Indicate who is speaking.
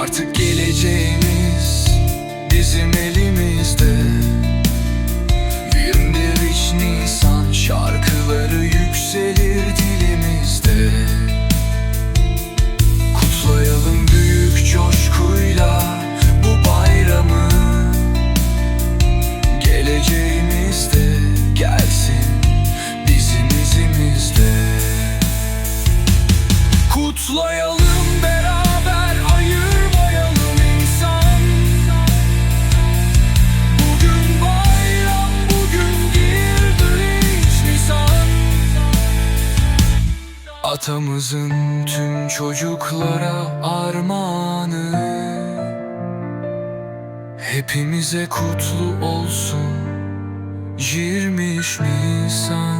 Speaker 1: Artık geleceğimiz bizim elimizde. Bir iç Nisan şarkıları yükselir dilimizde. Kutlayalım büyük coşkuyla bu bayramı. Geleceğimizde gelsin bizim izimizde. Kutlayalım Atamızın tüm çocuklara armağanı. Hepimize kutlu olsun. 23 Nisan